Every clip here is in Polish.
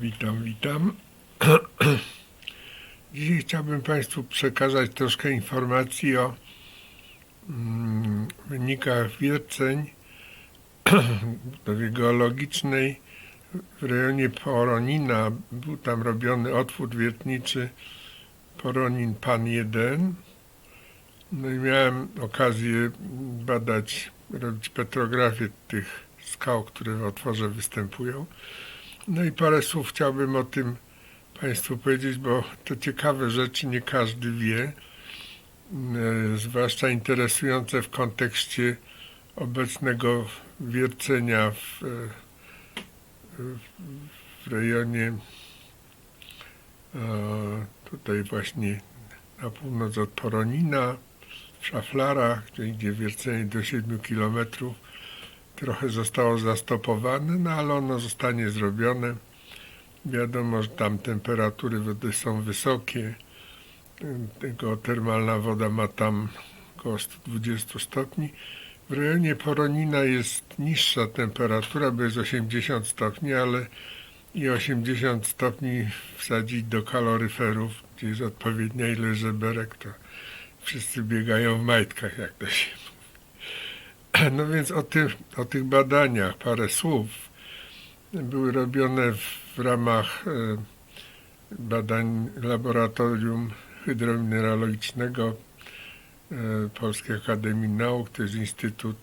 Witam, witam. Dzisiaj chciałbym Państwu przekazać troszkę informacji o mm, wynikach wierceń geologicznej w rejonie Poronina. Był tam robiony otwór wiertniczy Poronin Pan 1. No i miałem okazję badać, robić petrografię tych skał, które w otworze występują. No i parę słów chciałbym o tym Państwu powiedzieć, bo to ciekawe rzeczy nie każdy wie, e, zwłaszcza interesujące w kontekście obecnego wiercenia w, e, w, rejonie tutaj właśnie na północ od Poronina, w Szaflarach, gdzie wiercenie do 7 kilometrów trochę zostało zastopowane, no ale ono zostanie zrobione. Wiadomo, że tam temperatury wody są wysokie. Tego termalna woda ma tam około 120 stopni. W rejonie Poronina jest niższa temperatura, bo jest 80 stopni, ale i 80 stopni wsadzić do kaloryferów, gdzie jest odpowiednia ilość żeberek, to wszyscy biegają w majtkach, jak to się no więc o, tym, o tych badaniach parę słów. Były robione w ramach e, badań Laboratorium Hydromineralogicznego e, Polskiej Akademii Nauk. To jest Instytut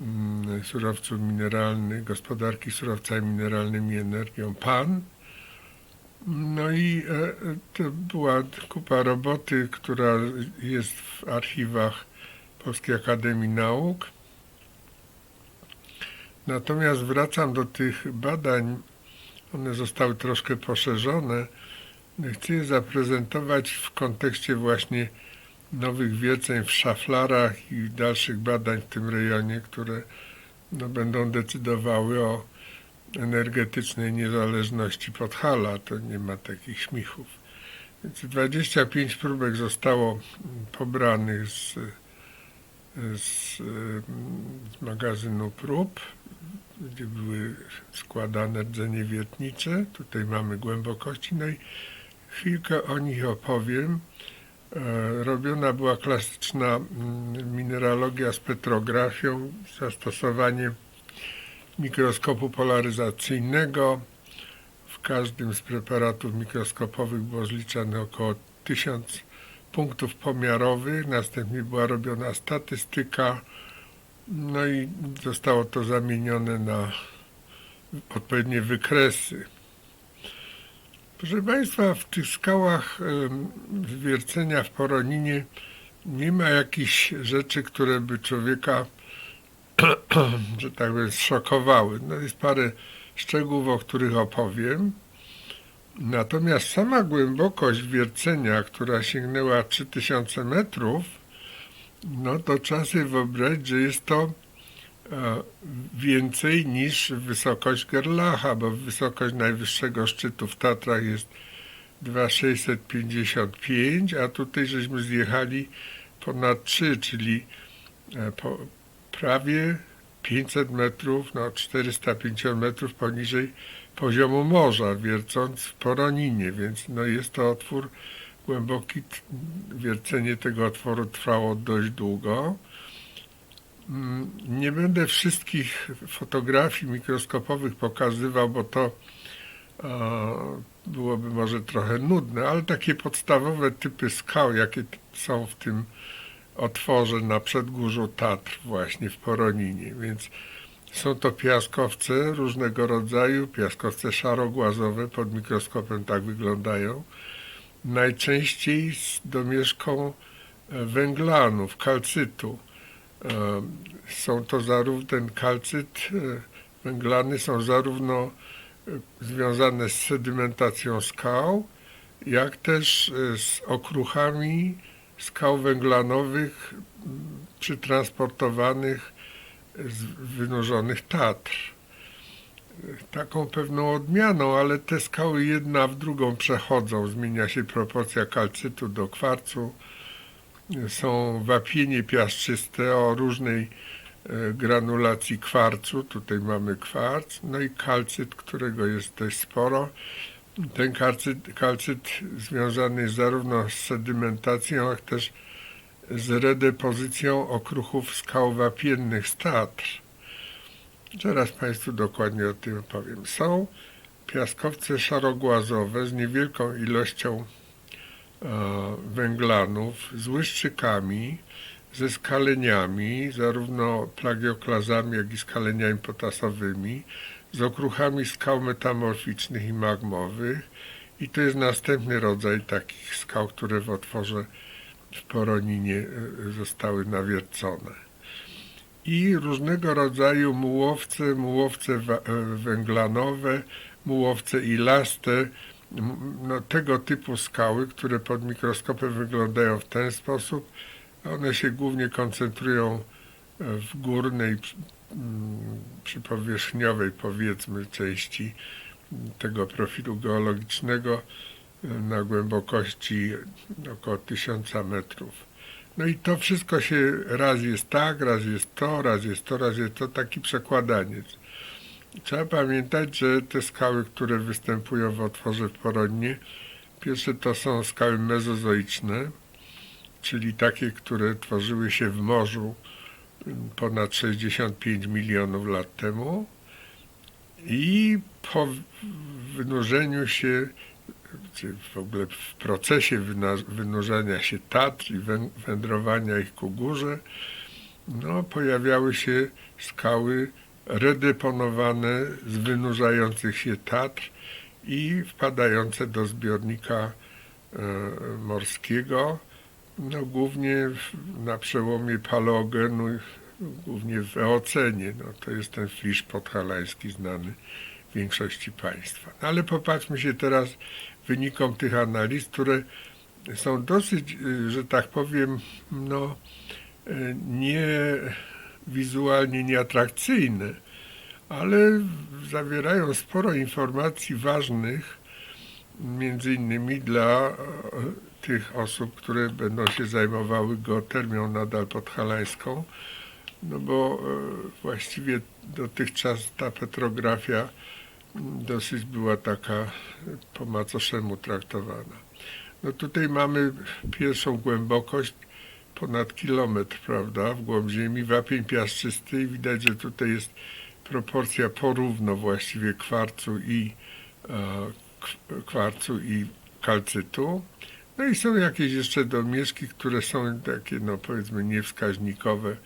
mm, Surowców Mineralnych, Gospodarki Surowcami Mineralnymi i Energią PAN. No i e, to była kupa roboty, która jest w archiwach Polskiej Akademii Nauk. Natomiast wracam do tych badań, one zostały troszkę poszerzone. Chcę je zaprezentować w kontekście właśnie nowych wierceń w szaflarach i dalszych badań w tym rejonie, które no, będą decydowały o energetycznej niezależności Podhala. To nie ma takich śmichów. Więc 25 próbek zostało pobranych z, z, z magazynu prób gdzie były składane rdzenie wiertnicze. Tutaj mamy głębokości. No i chwilkę o nich opowiem. E, robiona była klasyczna mm, mineralogia z petrografią, zastosowaniem mikroskopu polaryzacyjnego. W każdym z preparatów mikroskopowych było zliczane około 1000 punktów pomiarowych. Następnie była robiona statystyka no i zostało to zamienione na odpowiednie wykresy. Proszę Państwa, w tych skałach wiercenia w Poroninie nie ma jakichś rzeczy, które by człowieka, że tak powiem, zszokowały. No jest parę szczegółów, o których opowiem. Natomiast sama głębokość wiercenia, która sięgnęła 3000 metrów, no to trzeba sobie wyobrazić, że jest to e, więcej niż wysokość Gerlacha, bo wysokość najwyższego szczytu w Tatrach jest 2655, a tutaj żeśmy zjechali ponad 3, czyli e, po, prawie 500 metrów, no 450 metrów poniżej poziomu morza, wiercąc w Poroninie, więc no jest to otwór głęboki, wiercenie tego otworu trwało dość długo. Mm, nie będę wszystkich fotografii mikroskopowych pokazywał, bo to byłoby może trochę nudne, ale takie podstawowe typy skał, jakie są w tym otworze na przedgórzu Tatr, właśnie w Poroninie. Więc są to piaskowce różnego rodzaju, piaskowce szarogłazowe, pod mikroskopem tak wyglądają najczęściej z domieszką e, węglanów, kalcytu. E, są to zarówno ten kalcyt, e, węglany są zarówno związane z sedymentacją skał, jak też z okruchami skał węglanowych przytransportowanych z wynurzonych Tatr taką pewną odmianą, ale te skały jedna w drugą przechodzą. Zmienia się proporcja kalcytu do kwarcu. Są wapienie piaszczyste o różnej e, granulacji kwarcu. Tutaj mamy kwarc, no i kalcyt, którego jest dość sporo. Ten kalcyt, kalcyt związany jest zarówno z sedymentacją, jak też z redepozycją okruchów skał wapiennych z. Zaraz Państwu dokładnie o tym powiem. Są piaskowce szarogłazowe z niewielką ilością e, węglanów, z łyżczykami, ze skaleniami, zarówno plagioklazami, jak i skaleniami potasowymi, z okruchami skał metamorficznych i magmowych. I to jest następny rodzaj takich skał, które w otworze w Poroninie e, zostały nawiercone. I różnego rodzaju mułowce, mułowce e, węglanowe, mułowce ilaste, no, tego typu skały, które pod mikroskopem wyglądają w ten sposób. One się głównie koncentrują e, w górnej, mm, przypowierzchniowej powiedzmy części tego profilu geologicznego e, na głębokości około 1000 metrów. No i to wszystko się raz jest tak, raz jest to, raz jest to, raz jest to, taki przekładaniec. Trzeba pamiętać, że te skały, które występują w otworze w Poronnie, pierwsze to są skały mezozoiczne, czyli takie, które tworzyły się w morzu ponad 65 milionów lat temu i po wynurzeniu się, czy w ogóle w procesie wynurzania się Tatr i wę- wędrowania ich ku górze, no, pojawiały się skały redeponowane z wynurzających się Tatr i wpadające do zbiornika e, morskiego, no, głównie na przełomie paleogenu, głównie w Eocenie. No, to jest ten flisz podhalański znany większości państwa. No, ale popatrzmy się teraz wynikom tych analiz, które są dosyć, y, że tak powiem, no, y, nie wizualnie nieatrakcyjne, ale zawierają sporo informacji ważnych, między innymi dla e, tych osób, które będą się zajmowały geotermią nadal podhalańską, no bo właściwie dotychczas ta petrografia dosyć była taka po macoszemu traktowana. No tutaj mamy pierwszą głębokość ponad kilometr, prawda, w głąb ziemi, wapień piaszczysty i widać, że tutaj jest proporcja porówno właściwie kwarcu i e, kwarcu i kalcytu. No i są jakieś jeszcze domieszki, które są takie, no powiedzmy, niewskaźnikowe.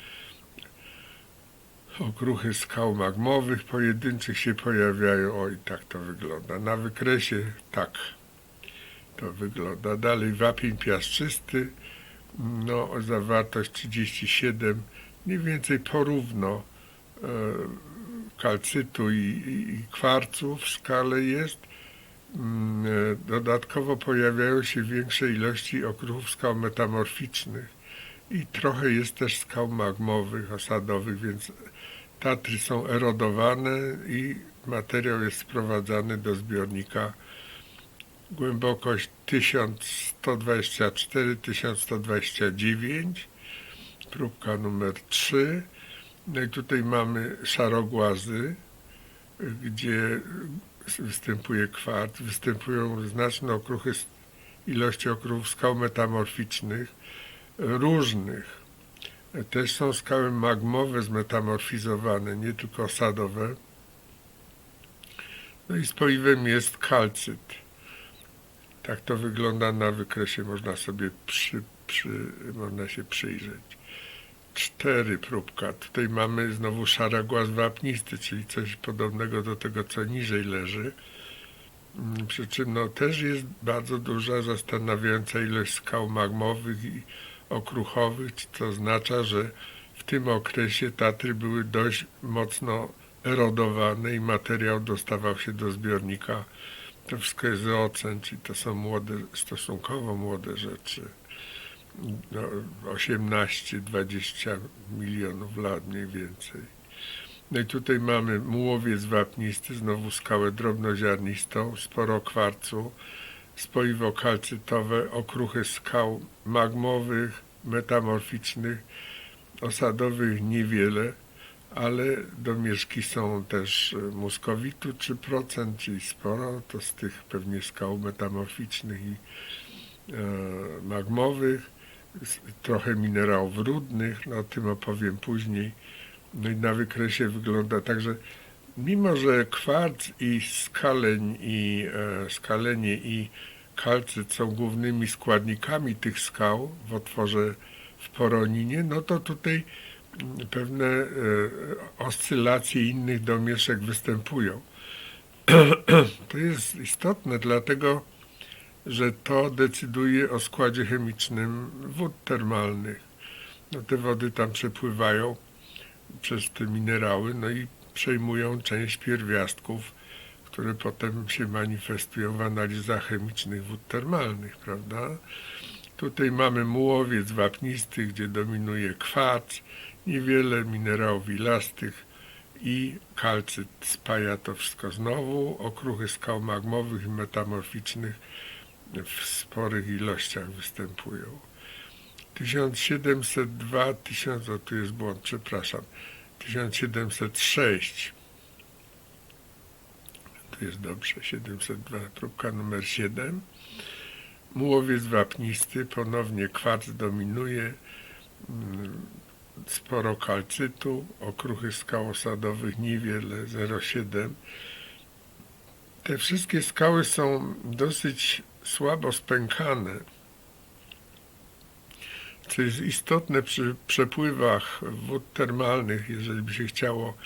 Okruchy skał magmowych pojedynczych się pojawiają. O, i tak to wygląda. Na wykresie tak to wygląda. Dalej wapień piaszczysty, no zawartość 37, mniej więcej porówno e, kalcytu i, i, i kwarcu w skale jest. Mm, e, Dodatkowo pojawiają się większe ilości okruchów skał metamorficznych i trochę jest też skał magmowych, osadowych, więc Tatry są erodowane i materiał jest sprowadzany do zbiornika. Głębokość 1124-1129, próbka numer 3. No i tutaj mamy szarogłazy, gdzie występuje kwarc, występują znaczne okruchy, ilości okruchów skał metamorficznych, różnych. Też są skały magmowe zmetamorfizowane, nie tylko osadowe. No i spoiwem jest kalcyt. Tak to wygląda na wykresie, można sobie przy, przy, można się przyjrzeć. Cztery próbka. Tutaj mamy znowu szaragłaz wapnisty, czyli coś podobnego do tego, co niżej leży. Przy czym no, też jest bardzo duża, zastanawiająca ilość skał magmowych i okruchowych, co oznacza, że w tym okresie Tatry były dość mocno erodowane i materiał dostawał się do zbiornika. To wszystko jest ocen, czyli to są młode, stosunkowo młode rzeczy. No, 18-20 milionów lat mniej więcej. No i tutaj mamy mułowiec wapnisty, znowu skałę drobnoziarnistą, sporo kwarcu, spoiwo kalcytowe, okruchy skał magmowych, metamorficznych, osadowych niewiele. ale domieszki są też muskowitu 3%, czyli sporo, to z tych pewnie skał metamorficznych i e, magmowych, trochę minerałów rudnych, no o tym opowiem później. No i na wykresie wygląda tak, że mimo, że kwarc i skaleń i e, skalenie i kalcyt są głównymi składnikami tych skał w otworze w poroninie, no to tutaj mm, pewne e, oscylacje innych domieszek występują. To jest istotne, dlatego że to decyduje o składzie chemicznym wód termalnych. No te wody tam przepływają przez te minerały, no i przejmują część pierwiastków, które potem się manifestują w analizach chemicznych wód termalnych, prawda? Tutaj mamy mułowiec wapnisty, gdzie dominuje kwarc, niewiele minerałów ilastych i kalcyt spaja to wszystko znowu. Okruchy skał magmowych i metamorficznych w sporych ilościach występują. 1702, 1000, o tu jest błąd, przepraszam, 1706, tu jest dobrze, 702, próbka numer 7. Mułowiec wapnisty, ponownie kwarc dominuje, mm, sporo kalcytu, okruchy skał osadowych niewiele, 0,7. Te wszystkie skały są dosyć słabo spękane, co jest istotne przy przepływach wód termalnych, jeżeli by się chciało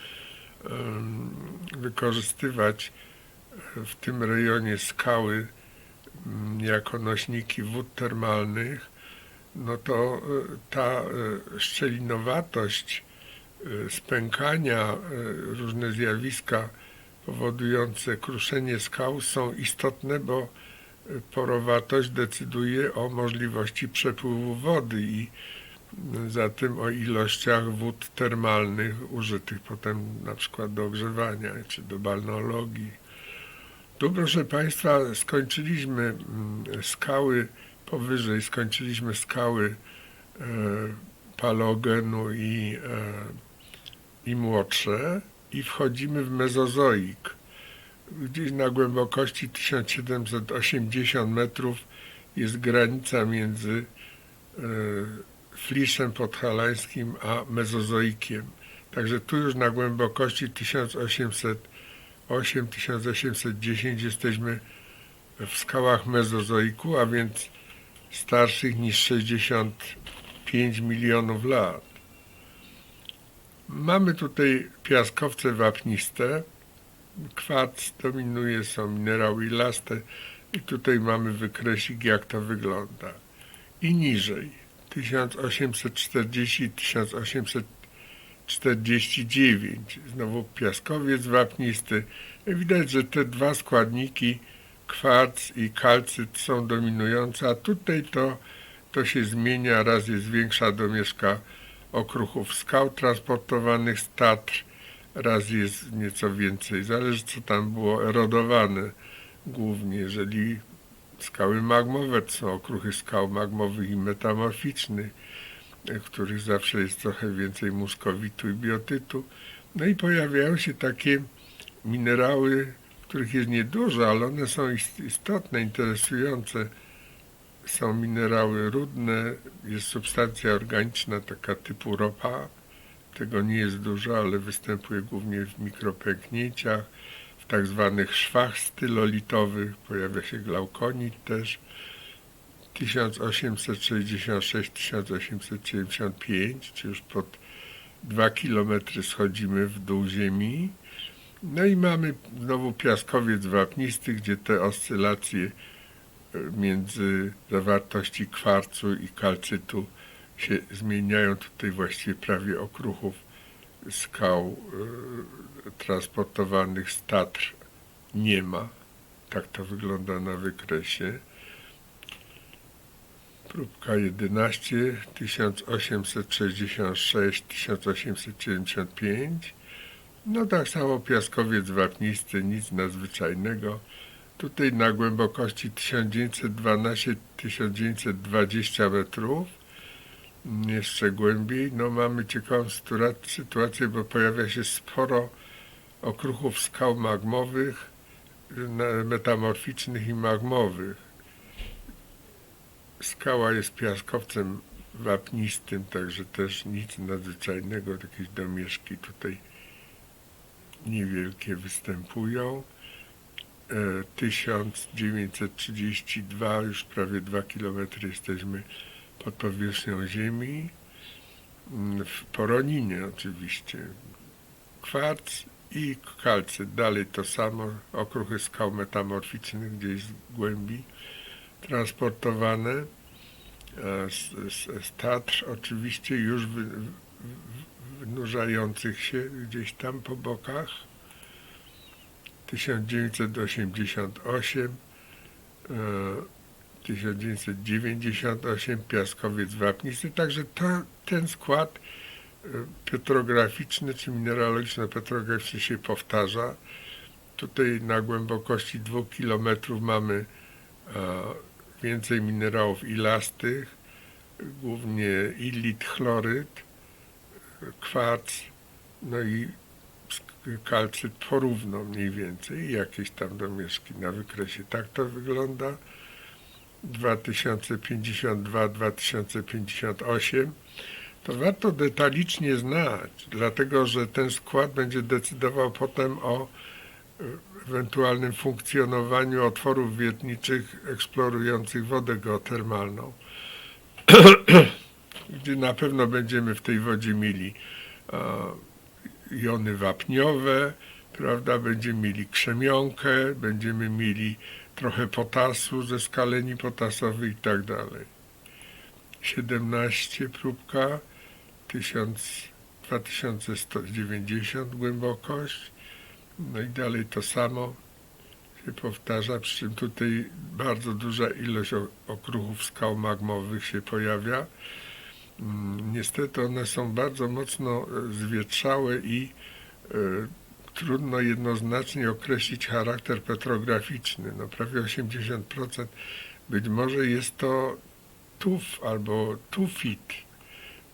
wykorzystywać w tym rejonie skały mm, jako nośniki wód termalnych, no to e, ta e, szczelinowatość e, spękania, e, różne zjawiska powodujące kruszenie skał są istotne, bo e, porowatość decyduje o możliwości przepływu wody i zatem o ilościach wód termalnych użytych potem na przykład do ogrzewania czy do balneologii. Tu proszę Państwa skończyliśmy mm, skały powyżej, skończyliśmy skały e, palogenu i, e, i młodsze i wchodzimy w mezozoik. Gdzieś na głębokości 1780 metrów jest granica między e, fliszem podhalańskim a mezozoikiem. Także tu już na głębokości 1808-1810 jesteśmy w skałach mezozoiku, a więc starszych niż 65 milionów lat. Mamy tutaj piaskowce wapniste, kwarc dominuje, są minerały ilaste i tutaj mamy wykresik jak to wygląda. I niżej 1840-1849 znowu piaskowiec wapnisty. Widać, że te dwa składniki kwarc i kalcyt są dominujące, a tutaj to, to się zmienia, raz jest większa domieszka okruchów skał transportowanych z Tatr, raz jest nieco więcej, zależy co tam było erodowane głównie, jeżeli skały magmowe, są okruchy skał magmowych i metamorficznych, których zawsze jest trochę więcej muskowitu i biotytu. No i pojawiają się takie minerały, których jest niedużo, ale one są ist- istotne, interesujące. Są minerały rudne, jest substancja organiczna taka typu ropa. Tego nie jest dużo, ale występuje głównie w mikropęknięciach, w tak zwanych szwach stylolitowych. Pojawia się glaukonit też. 1866-1875, czy już pod 2 km schodzimy w dół ziemi. No i mamy znowu piaskowiec wapnisty, gdzie te oscylacje między zawartości kwarcu i kalcytu się zmieniają. Tutaj właściwie prawie okruchów skał e, transportowanych z Tatr nie ma. Tak to wygląda na wykresie. Próbka 11, 1866-1875. No tak samo piaskowiec wapnisty, nic nadzwyczajnego. Tutaj na głębokości 1912-1920 metrów jeszcze głębiej. No mamy ciekawą sytua- sytuację, bo pojawia się sporo okruchów skał magmowych, metamorficznych i magmowych. Skała jest piaskowcem wapnistym, także też nic nadzwyczajnego, jakieś domieszki tutaj niewielkie występują. E, 1932, już prawie 2 km jesteśmy pod powierzchnią Ziemi. Mm, W Poroninie oczywiście. Kwarc i kalcyt. Dalej to samo. Okruchy skał metamorficznych gdzieś z głębi transportowane. Z, z, z Tatr oczywiście już wy, wynurzających się gdzieś tam po bokach. 1988 e, 1998 Piaskowiec Wapnisty, także ten skład e, petrograficzny czy mineralogiczno-petrograficzny się powtarza. Tutaj na głębokości 2 km mamy więcej minerałów ilastych, głównie ilit, chloryd, e, kwarc, no i kalcyt porówno mniej więcej, jakieś tam domieszki na wykresie. Tak to wygląda. 2052-2058 to warto detalicznie znać, dlatego że ten skład będzie decydował potem o e, ewentualnym funkcjonowaniu otworów wiertniczych eksplorujących wodę geotermalną, gdzie na pewno będziemy w tej wodzie mieli jony wapniowe, prawda, będziemy mieli krzemionkę, będziemy mieli trochę potasu ze skaleni potasowej i tak dalej. 17 próbka, 1000, 2190 głębokość, no i dalej to samo się powtarza, przy czym tutaj bardzo duża ilość okruchów skał magmowych się pojawia. Mm, Niestety one są bardzo mocno e, zwietrzałe i e, trudno jednoznacznie określić charakter petrograficzny. No prawie 80% być może jest to tuf albo tufit,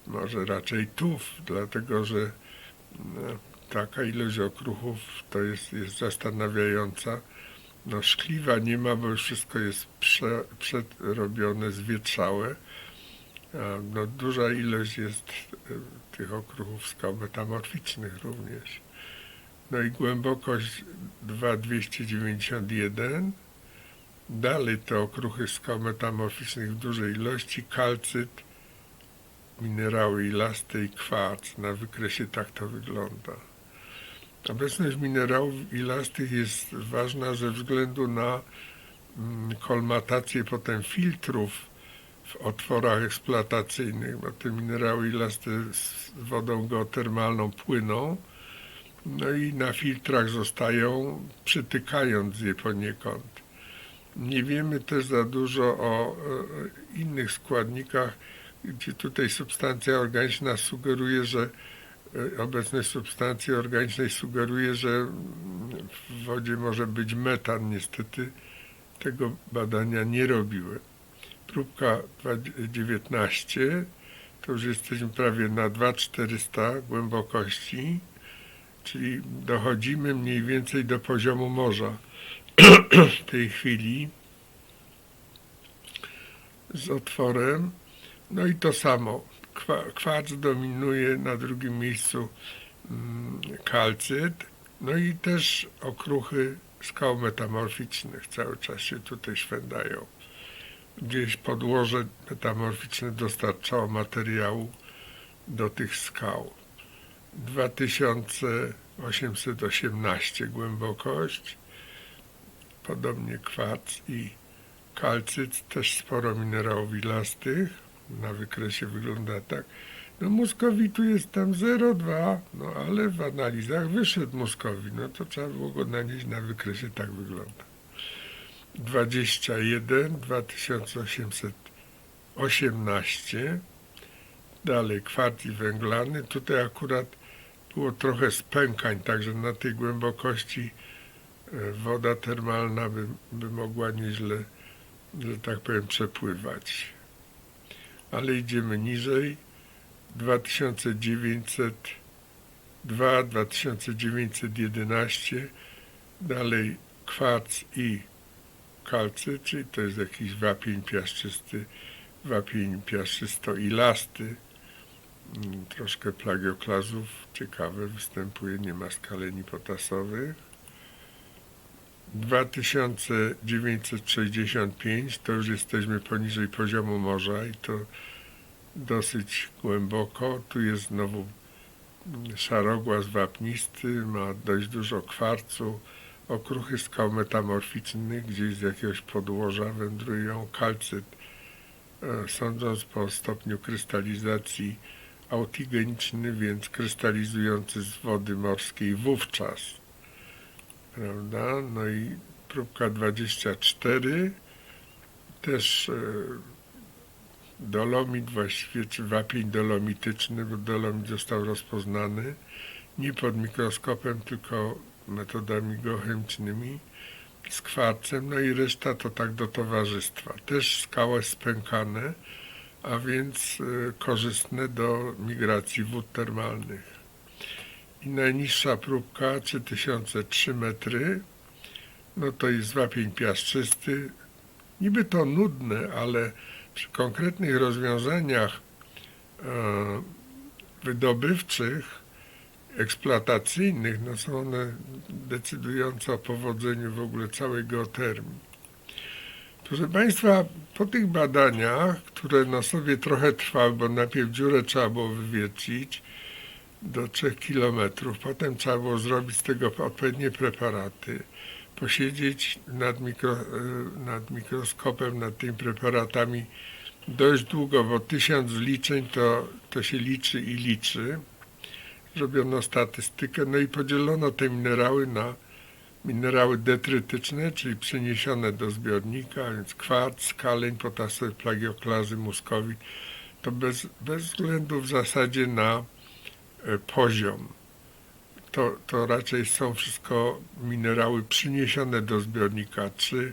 może raczej tuf, dlatego że no, taka ilość okruchów to jest, jest zastanawiająca. No szkliwa nie ma, bo już wszystko jest prze, przerobione, zwietrzałe. No, duża ilość jest e, tych okruchów skał metamorficznych również. No i głębokość 2291. Dalej te okruchy skał metamorficznych w dużej ilości, kalcyt, minerały ilaste i kwarc. Na wykresie tak to wygląda. Obecność minerałów ilastych jest ważna ze względu na mm, kolmatację potem filtrów w otworach eksploatacyjnych, bo te minerały ilaste z wodą geotermalną płyną, no i na filtrach zostają, przytykając je poniekąd. Nie wiemy też za dużo o innych składnikach, gdzie tutaj substancja organiczna sugeruje, że e, obecność substancji organicznej sugeruje, że w wodzie może być metan. Niestety tego badania nie robiły. Próbka 19, to już jesteśmy prawie na 2400 głębokości, czyli dochodzimy mniej więcej do poziomu morza w tej chwili z otworem. No i to samo. Kwa, kwarc dominuje na drugim miejscu mm, kalcyt, no i też okruchy skał metamorficznych cały czas się tutaj szwędają. Gdzieś podłoże metamorficzne dostarczało materiału do tych skał. 2818 głębokość, podobnie kwarc i kalcyt, też sporo minerałów ilastych, na wykresie wygląda tak. No Muskowitu jest tam 0,2, no ale w analizach wyszedł Muskowi, no to trzeba było go nanieść na wykresie, tak wygląda. 21, 2818, dalej kwarc i węglany, tutaj akurat było trochę spękań, także na tej głębokości e, woda termalna by, by mogła nieźle, że tak powiem, przepływać. ale idziemy niżej. 2902, 2911, dalej kwarc i kalcy, czyli to jest jakiś wapień piaszczysty, wapień piaszczysto-ilasty, troszkę plagioklazów, ciekawe, występuje, nie ma skaleni potasowych. 2965 to już jesteśmy poniżej poziomu morza i to dosyć głęboko. Tu jest znowu mm, szarogłaz wapnisty, ma dość dużo kwarcu, okruchy skał metamorficznych, gdzieś z jakiegoś podłoża wędrują, kalcyt, e, sądząc po stopniu krystalizacji autigeniczny, więc krystalizujący z wody morskiej wówczas. Prawda? No i próbka 24, też e, dolomit właściwie, czy wapień dolomityczny, bo dolomit został rozpoznany nie pod mikroskopem, tylko metodami geochemicznymi z kwarcem, no i reszta to tak do towarzystwa. Też skałe spękane, a więc e, korzystne do migracji wód termalnych. I najniższa próbka 3003 metry, no to jest wapień piaszczysty. Niby to nudne, ale przy konkretnych rozwiązaniach e, wydobywczych, eksploatacyjnych, no są one decydujące o powodzeniu w ogóle całej geotermii. Proszę Państwa, po tych badaniach, które na sobie trochę trwały, bo najpierw dziurę trzeba było wywiercić do 3 km, potem trzeba było zrobić z tego odpowiednie preparaty, posiedzieć nad, mikro, e, nad mikroskopem, nad tymi preparatami dość długo, bo tysiąc zliczeń to, to się liczy i liczy. Zrobiono statystykę, no i podzielono te minerały na minerały detrytyczne, czyli przeniesione do zbiornika, więc kwarc, skaleń, potasowy, plagioklazy, muskowit, to bez, bez względu w zasadzie na e, poziom. To, to raczej są wszystko minerały przyniesione do zbiornika, czy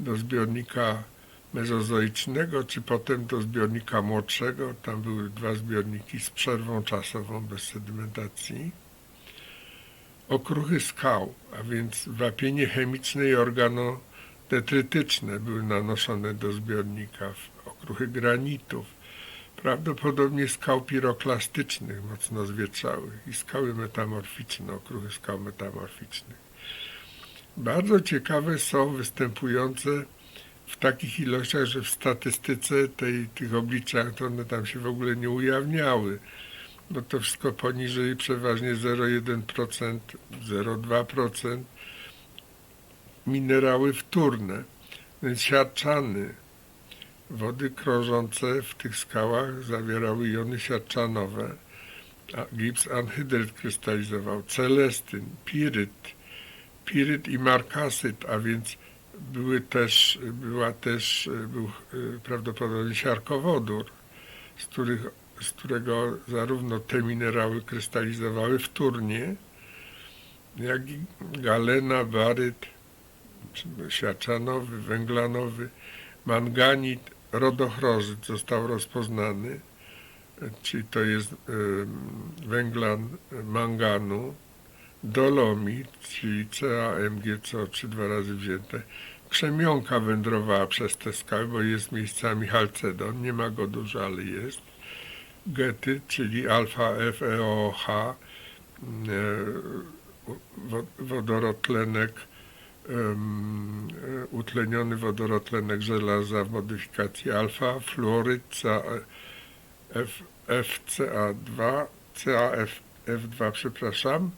do zbiornika mezozoicznego, czy potem do zbiornika młodszego. Tam były dwa zbiorniki z przerwą czasową bez sedymentacji okruchy skał, a więc wapienie chemiczne i organodetrytyczne były nanoszone do zbiornika, okruchy granitów, prawdopodobnie skał piroklastycznych, mocno zwietrzałych i skały metamorficzne, okruchy skał metamorficznych. Bardzo ciekawe są występujące w takich ilościach, że w statystyce tej, tych obliczach to one tam się w ogóle nie ujawniały no to wszystko poniżej przeważnie 0,1%, 0,2%. Minerały wtórne, więc siarczany. Wody krążące w tych skałach zawierały jony siarczanowe, a gips anhydryt krystalizował, celestyn, piryt, piryt i markasyt, a więc były też, była też, był e, prawdopodobnie siarkowodór, z których z którego zarówno te minerały krystalizowały wtórnie, jak i galena, baryt, siaczanowy, węglanowy, manganit, rodochrozyt został rozpoznany, czyli to jest węglan manganu, dolomit, czyli CaMgCO3 dwa razy wzięte, krzemionka wędrowała przez te skały, bo jest miejscami halcedon, nie ma go dużo, ale jest gety, czyli alfa FeOH, e, wodorotlenek, utleniony wodorotlenek żelaza w modyfikacji alfa, fluoryd FCA2, CAF2, przepraszam,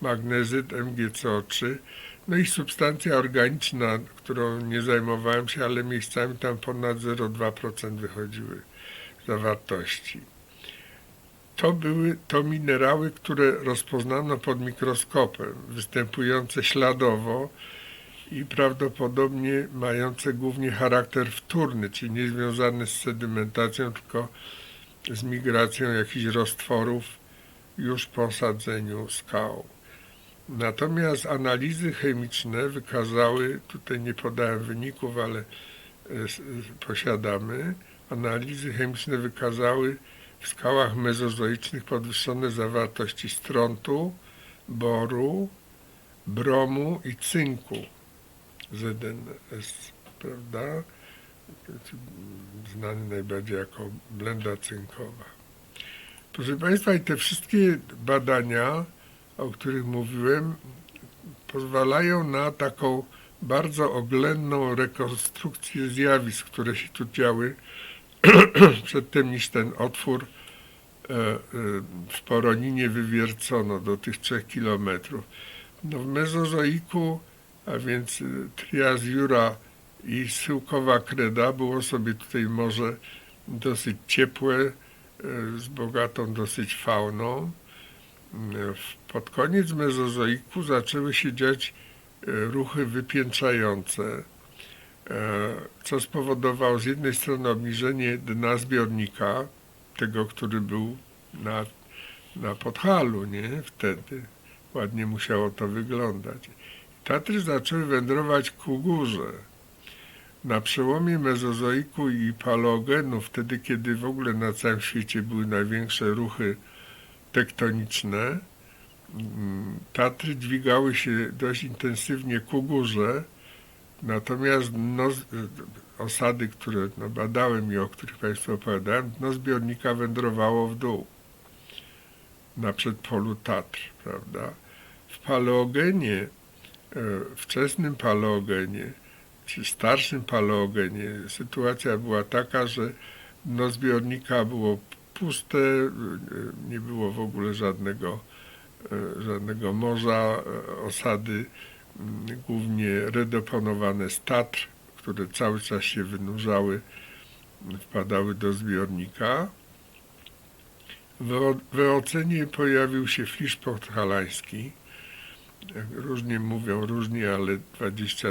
magnezyt MgCO3, no i substancja organiczna, którą nie zajmowałem się, ale miejscami tam ponad 0,2% wychodziły zawartości to były to minerały, które rozpoznano pod mikroskopem, występujące śladowo i prawdopodobnie mające głównie charakter wtórny, czyli nie związany z sedymentacją, tylko z migracją jakichś roztworów już po osadzeniu skał. Natomiast analizy chemiczne wykazały, tutaj nie podałem wyników, ale e, posiadamy, analizy chemiczne wykazały w skałach mezozoicznych podwyższone zawartości strontu, boru, bromu i cynku ZNS, prawda? Znany najbardziej jako blenda cynkowa. Proszę Państwa, i te wszystkie badania, o których mówiłem, pozwalają na taką bardzo oględną rekonstrukcję zjawisk, które się tu działy przedtem niż ten otwór e, e, w Poroninie wywiercono do tych 3 kilometrów. No w Mezozoiku, a więc e, Trias Jura i Schyłkowa Kreda było sobie tutaj morze dosyć ciepłe, z bogatą dosyć fauną. Pod koniec Mezozoiku zaczęły się dziać ruchy wypiętrzające, e, co spowodowało z jednej strony obniżenie dna zbiornika, tego, który był na, na Podhalu, nie? Wtedy. Ładnie musiało to wyglądać. Tatry zaczęły wędrować ku górze. Na przełomie Mezozoiku i Paleogenu, wtedy kiedy w ogóle na całym świecie były największe ruchy tektoniczne, mm, Tatry dźwigały się dość intensywnie ku górze, natomiast no, osady, które no, badałem i o których Państwu opowiadałem, dno zbiornika wędrowało w dół na przedpolu Tatr, prawda? W paleogenie, e, wczesnym paleogenie, czy starszym paleogenie sytuacja była taka, że dno zbiornika było puste, nie było w ogóle żadnego, e, żadnego morza, e, osady głównie redeponowane z Tatr, które cały czas się wynurzały, wpadały do zbiornika. W, ocenie pojawił się flisz podhalański. Jak Różnie mówią, różnie, ale 20,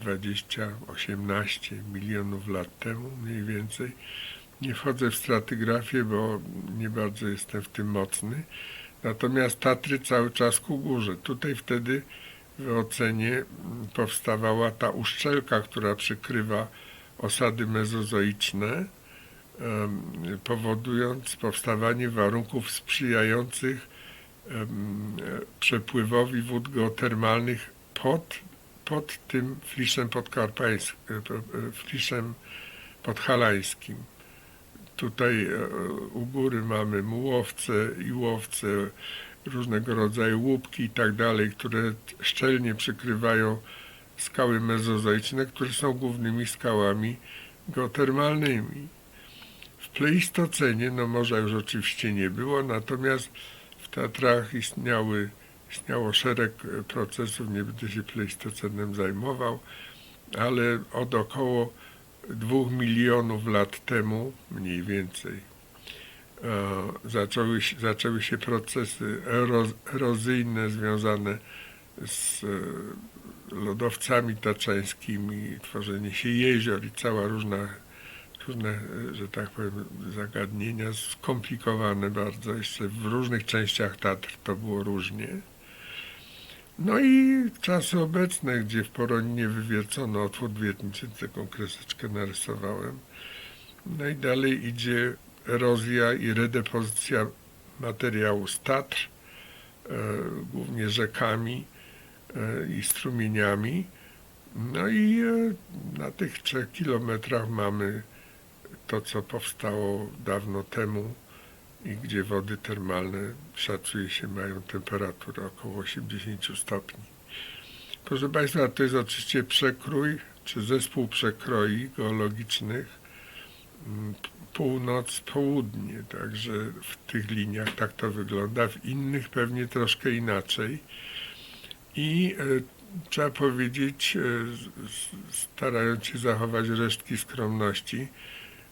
20, 18 milionów lat temu mniej więcej. Nie wchodzę w stratygrafię, bo nie bardzo jestem w tym mocny. Natomiast Tatry cały czas ku górze. Tutaj wtedy ocenie mm, powstawała ta uszczelka, która przykrywa osady mezozoiczne, powodując powstawanie warunków sprzyjających e, przepływowi wód geotermalnych pod, pod tym fliszem podkarpańskim, fliszem podhalańskim. Tutaj e, u góry mamy mułowce i łowce, różnego rodzaju łupki i tak dalej, które szczelnie przykrywają skały mezozoiczne, które są głównymi skałami geotermalnymi. W pleistocenie, no morza już oczywiście nie było, natomiast w Tatrach istniały, istniało szereg procesów, nie będę się pleistocenem zajmował, ale od około dwóch milionów lat temu, mniej więcej, zaczęły, się- zaczęły się procesy ero, erozyjne związane z e, lodowcami taczańskimi, tworzenie się jezior i cała różna, różne, e, że tak powiem, zagadnienia skomplikowane bardzo. Jeszcze w różnych częściach Tatr to było różnie. No i czasy obecne, gdzie w Poroninie wywiercono otwór wiertniczy, taką kreseczkę narysowałem. No i dalej idzie erozja i redepozycja materiału z Tatr, e, głównie rzekami e, i strumieniami. No i e, na tych trzech kilometrach mamy to, co powstało dawno temu i gdzie wody termalne szacuje się mają temperaturę około 80 stopni. Proszę Państwa, to jest oczywiście przekrój, czy zespół przekroi geologicznych północ, południe, także w tych liniach tak to wygląda, w innych pewnie troszkę inaczej. I e, trzeba powiedzieć, e, starając się zachować resztki skromności,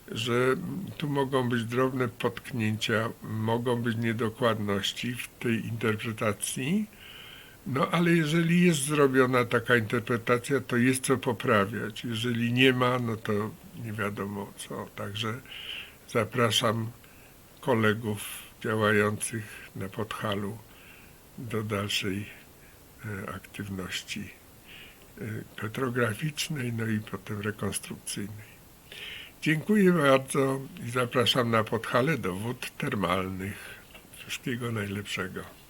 że tu mogą być drobne potknięcia, mogą być niedokładności w tej interpretacji, no ale jeżeli jest zrobiona taka interpretacja, to jest co poprawiać. Jeżeli nie ma, no to nie wiadomo co. Także zapraszam kolegów działających na Podhalu do dalszej e, aktywności e, petrograficznej, no i potem rekonstrukcyjnej. Dziękuję bardzo i zapraszam na Podhale do wód termalnych. Wszystkiego najlepszego.